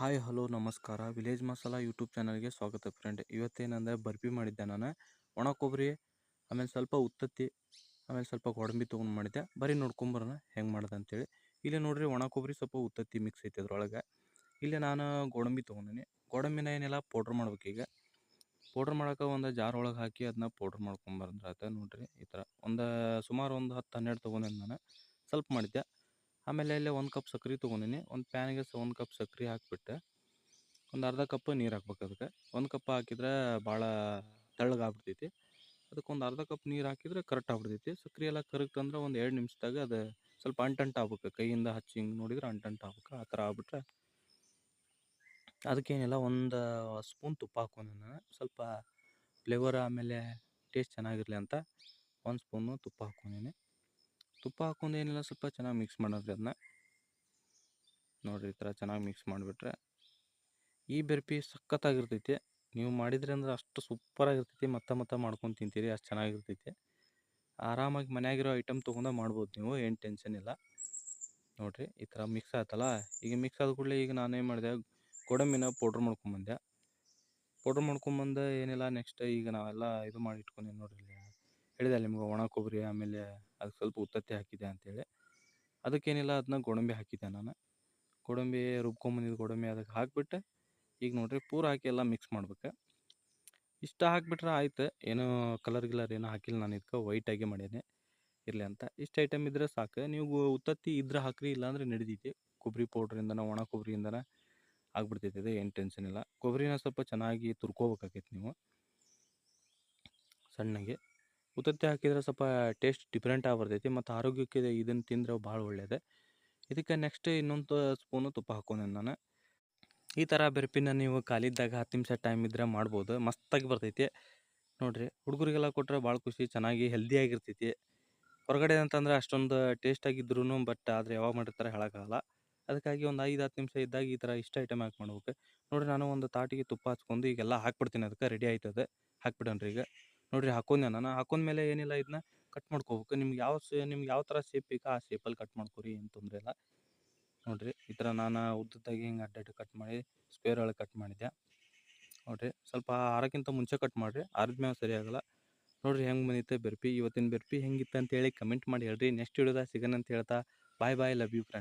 Hi, hello, ನಮಸ್ಕಾರ. Village masala YouTube ಚಾನಲ್ಗೆ ಸ್ವಾಗತ ಫ್ರೆಂಡ್. ಇವತ್ತೇನಂದರೆ ಬರ್ಫಿ ಮಾಡಿದ್ದೆ ನಾನು. ಒಣ ಕೊಬ್ಬರಿ, ಆಮೇಲೆ ಸ್ವಲ್ಪ ಉತ್ತತ್ತಿ, ಆಮೇಲೆ ಸ್ವಲ್ಪ ಗೋಡಂಬಿ ತೊಗೊಂಡು ಮಾಡಿದ್ದೆ. ಬರೀ ನೋಡ್ಕೊಂಬರೋಣ ಹೆಂಗೆ ಮಾಡ್ದೆ ಅಂತೇಳಿ. ಇಲ್ಲಿ ನೋಡಿರಿ ಒಣ ಕೊಬ್ಬರಿ ಸ್ವಲ್ಪ ಉತ್ತತ್ತಿ ಮಿಕ್ಸ್ ಐತೆ ಅದರೊಳಗೆ ಇಲ್ಲಿ ನಾನು ಗೋಡಂಬಿ ತೊಗೊಂಡಿನಿ. ಗೋಡಂಬಿನ ಏನಿಲ್ಲ ಪೌಡ್ರ್ ಮಾಡ್ಬೇಕು ಈಗ. ಪೌಡ್ರ್ ಮಾಡೋಕೆ ಒಂದು ಜಾರ್ ಒಳಗೆ ಹಾಕಿ ಅದನ್ನ ಪೌಡ್ರ್ ಮಾಡ್ಕೊಂಬರಂದ್ರೆ ಆಯ್ತು ನೋಡ್ರಿ ಈ ಥರ. ಒಂದು ಸುಮಾರು ಒಂದು ಹತ್ತು ಹನ್ನೆರಡು ತೊಗೊಂಡೆ ನಾನು. ಸ್ವಲ್ಪ ಮಾಡಿದ್ದೆ. ಆಮೇಲೆ ಇಲ್ಲೇ ಒಂದು ಕಪ್ ಸಕ್ರೆ ತೊಗೊಂಡಿನಿ. ಒಂದು ಪ್ಯಾನಿಗೆ ಒಂದು ಕಪ್ ಸಕ್ರೆ ಹಾಕಿಬಿಟ್ಟೆ. ಒಂದು ಅರ್ಧ ಕಪ್ ನೀರು ಹಾಕ್ಬೇಕು ಅದಕ್ಕೆ ಒಂದು ಕಪ್ ಹಾಕಿದ್ರೆ ಭಾಳ ತೆಳ್ಳಗಾಗ್ಬಿಡ್ತೈತಿ ಅದಕ್ಕೆ ಒಂದು ಅರ್ಧ ಕಪ್ ನೀರು ಹಾಕಿದ್ರೆ ಕರೆಕ್ಟ್ ಆಗ್ಬಿಡ್ತೈತಿ. ಸಕ್ರೆ ಎಲ್ಲ ಕರಗ್ತಂದ್ರೆ ಒಂದು ಎರಡು ನಿಮಿಷದಾಗ ಅದು ಸ್ವಲ್ಪ ಅಂಟಂಟು ಆಗ್ಬೇಕು. ಕೈಯಿಂದ ಹಚ್ಚಿ ಹಿಂಗೆ ನೋಡಿದ್ರೆ ಅಂಟಂಟು ಆಗ್ಬೇಕು. ಆ ಥರ ಆಗ್ಬಿಟ್ರೆ ಅದಕ್ಕೇನಿಲ್ಲ, ಒಂದು ಸ್ಪೂನ್ ತುಪ್ಪ ಹಾಕೊಂಡು ನಾನು. ಸ್ವಲ್ಪ ಫ್ಲೇವರ್ ಆಮೇಲೆ ಟೇಸ್ಟ್ ಚೆನ್ನಾಗಿರಲಿ ಅಂತ ಒಂದು ಸ್ಪೂನು ತುಪ್ಪ ಹಾಕ್ಕೊಂಡೀನಿ. ತುಪ್ಪ ಹಾಕೊಂಡು ಏನಿಲ್ಲ ಸ್ವಲ್ಪ ಚೆನ್ನಾಗಿ ಮಿಕ್ಸ್ ಮಾಡೋದ್ರಿ ಅದನ್ನ ನೋಡಿರಿ ಈ ಥರ ಚೆನ್ನಾಗಿ ಮಿಕ್ಸ್ ಮಾಡಿಬಿಟ್ರೆ ಈ ಬೆರ್ಪಿ ಸಖತ್ತಾಗಿರ್ತೈತಿ. ನೀವು ಮಾಡಿದ್ರಿ ಅಂದ್ರೆ ಅಷ್ಟು ಸೂಪರಾಗಿರ್ತೈತಿ. ಮತ್ತೆ ಮತ್ತೆ ಮಾಡ್ಕೊಂಡು ತಿಂತೀರಿ, ಅಷ್ಟು ಚೆನ್ನಾಗಿರ್ತೈತಿ. ಆರಾಮಾಗಿ ಮನೆಯಾಗಿರೋ ಐಟಮ್ ತೊಗೊಂಡು ಮಾಡ್ಬೋದು ನೀವು, ಏನು ಟೆನ್ಷನ್ ಇಲ್ಲ. ನೋಡಿರಿ ಈ ಥರ ಮಿಕ್ಸ್ ಆಯ್ತಲ್ಲ? ಈಗ ಮಿಕ್ಸ್ ಆದ ಕೂಡಲೇ ಈಗ ನಾನೇನು ಮಾಡಿದೆ, ಗೋಡಂಬಿನ ಪೌಡ್ರ್ ಮಾಡ್ಕೊಂಬಂದೆ ಪೌಡ್ರ್ ಮಾಡ್ಕೊಂಬಂದು ಏನಿಲ್ಲ ನೆಕ್ಸ್ಟ್ ಈಗ ನಾವೆಲ್ಲ ಇದು ಮಾಡಿ ಇಟ್ಕೊಂಡೆ ನೋಡಿರಿ ಹೇಳಿದೆ ನಿಮ್ಗೆ ಒಣ ಕೊಬ್ಬರಿ ಆಮೇಲೆ ಅದಕ್ಕೆ ಸ್ವಲ್ಪ ಉತ್ತತ್ತಿ ಹಾಕಿದೆ ಅಂತೇಳಿ. ಅದಕ್ಕೇನಿಲ್ಲ ಅದನ್ನ ಗೋಡಂಬಿ ಹಾಕಿದ್ದೆ ನಾನು. ಗೋಡಂಬಿ ರುಬ್ಕೊಂಬಂದಿದ್ದು ಗೋಡಂಬಿ ಅದಕ್ಕೆ ಹಾಕಿಬಿಟ್ಟು ಈಗ ನೋಡಿರಿ ಪೂರ ಹಾಕಿ ಎಲ್ಲ ಮಿಕ್ಸ್ ಮಾಡ್ಬೇಕು. ಇಷ್ಟ ಹಾಕಿಬಿಟ್ರೆ ಆಯ್ತು. ಏನೋ ಕಲರ್ ಗಿಲರ್ ಏನೋ ಹಾಕಿಲ್ಲ ನಾನು ಇದಕ್ಕೆ ವೈಟಾಗಿ ಮಾಡೇನೆ ಇರಲಿ ಅಂತ. ಇಷ್ಟು ಐಟಮ್ ಇದ್ದರೆ ಸಾಕು. ನೀವು ಉತ್ತತ್ತಿ ಇದ್ರೆ ಹಾಕ್ರಿ, ಇಲ್ಲಾಂದ್ರೆ ನಡಿತೈತಿ ಕೊಬ್ಬರಿ ಪೌಡ್ರಿಂದನ ಒಣ ಕೊಬ್ಬರಿಯಿಂದನ ಆಗ್ಬಿಡ್ತೈತೆ ಏನು ಟೆನ್ಷನ್ ಇಲ್ಲ. ಕೊಬ್ಬರಿನ ಸ್ವಲ್ಪ ಚೆನ್ನಾಗಿ ತುರ್ಕೋಬೇಕಾಗೈತೆ ನೀವು. ಸಣ್ಣಗೆ. ಉತ್ತತ್ತಿ ಹಾಕಿದ್ರೆ ಸ್ವಲ್ಪ ಟೇಸ್ಟ್ ಡಿಫ್ರೆಂಟ್ ಆಗಿ ಬರ್ತೈತಿ ಮತ್ತು ಆರೋಗ್ಯಕ್ಕೆ ಇದನ್ನು ತಿಂದರೆ ಭಾಳ ಒಳ್ಳೆಯದೆ ಇದಕ್ಕೆ ನೆಕ್ಸ್ಟ್ ಇನ್ನೊಂದು ಸ್ಪೂನು ತುಪ್ಪ ಹಾಕೊಂಡೆ ನಾನು. ಈ ಥರ ಬೆರ್ಪಿನ ನೀವು ಕಾಲಿದ್ದಾಗ ಹತ್ತು ನಿಮಿಷ ಟೈಮ್ ಇದ್ದರೆ ಮಾಡ್ಬೋದು. ಮಸ್ತಾಗಿ ಬರ್ತೈತಿ. ನೋಡಿರಿ, ಹುಡುಗರಿಗೆಲ್ಲ ಕೊಟ್ಟರೆ ಭಾಳ ಖುಷಿ, ಚೆನ್ನಾಗಿ ಹೆಲ್ದಿಯಾಗಿರ್ತೈತಿ ಹೊರಗಡೆ ಅಂತಂದರೆ ಅಷ್ಟೊಂದು ಟೇಸ್ಟಾಗಿದ್ರೂ ಬಟ್ ಆದರೆ ಯಾವಾಗ ಮಾಡಿರ್ತಾರೆ ಹೇಳೋಕ್ಕಾಗಲ್ಲ. ಅದಕ್ಕಾಗಿ ಒಂದು ಐದು, ಹತ್ತು ನಿಮಿಷ ಇದ್ದಾಗ ಈ ಥರ ಇಷ್ಟ ಐಟಮ್ ಹಾಕಿ ಮಾಡ್ಬೇಕು ನೋಡಿರಿ, ನಾನು ಒಂದು ತಾಟಿಗೆ ತುಪ್ಪ ಹಚ್ಕೊಂಡು ಈಗೆಲ್ಲ ಹಾಕ್ಬಿಡ್ತೀನಿ. ಅದಕ್ಕೆ ರೆಡಿ ಆಯ್ತದೆ. ಹಾಕ್ಬಿಡೋಣ್ರಿ ಈಗ. ನೋಡಿರಿ ಹಾಕೊಂಡೆ ನಾನು. ಹಾಕೊಂಡ್ಮೇಲೆ ಏನಿಲ್ಲ ಇದನ್ನ ಕಟ್ ಮಾಡ್ಕೋಬೇಕು. ನಿಮ್ಗೆ ಯಾವ ಸೇ, ನಿಮ್ಗೆ ಯಾವ ಥರ ಶೇಪ್ ಬೇಕು ಆ ಶೇಪಲ್ಲಿ ಕಟ್ ಮಾಡ್ಕೊರಿ, ಏನು ತೊಂದರೆ ಇಲ್ಲ. ನೋಡಿರಿ ಈ ಥರ ನಾನು ಉದ್ದದಾಗಿ ಹಿಂಗೆ ಅಡ್ಡ ಕಟ್ ಮಾಡಿ ಸ್ಕ್ವೇರ್ ಒಳಗೆ ಕಟ್ ಮಾಡಿದ್ದೆ ನೋಡಿರಿ ಸ್ವಲ್ಪ ಆರಕ್ಕಿಂತ ಮುಂಚೆ ಕಟ್ ಮಾಡಿರಿ. ಆರಿದ್ಮೇಲೆ ಸರಿ ಆಗಲ್ಲ. ನೋಡಿರಿ ಹೆಂಗೆ ಬಂದಿತ್ತು ಬೆರ್ಪಿ, ಇವತ್ತಿನ ಬೆರ್ಪಿ ಹೆಂಗಿತ್ತು ಅಂತ ಹೇಳಿ ಕಮೆಂಟ್ ಮಾಡಿ ಹೇಳ್ರಿ. ನೆಕ್ಸ್ಟ್ ವಿಡಿಯೋದಾಗ ಸಿಗೋಣ ಅಂತ ಹೇಳ್ತಾ bye bye love you friend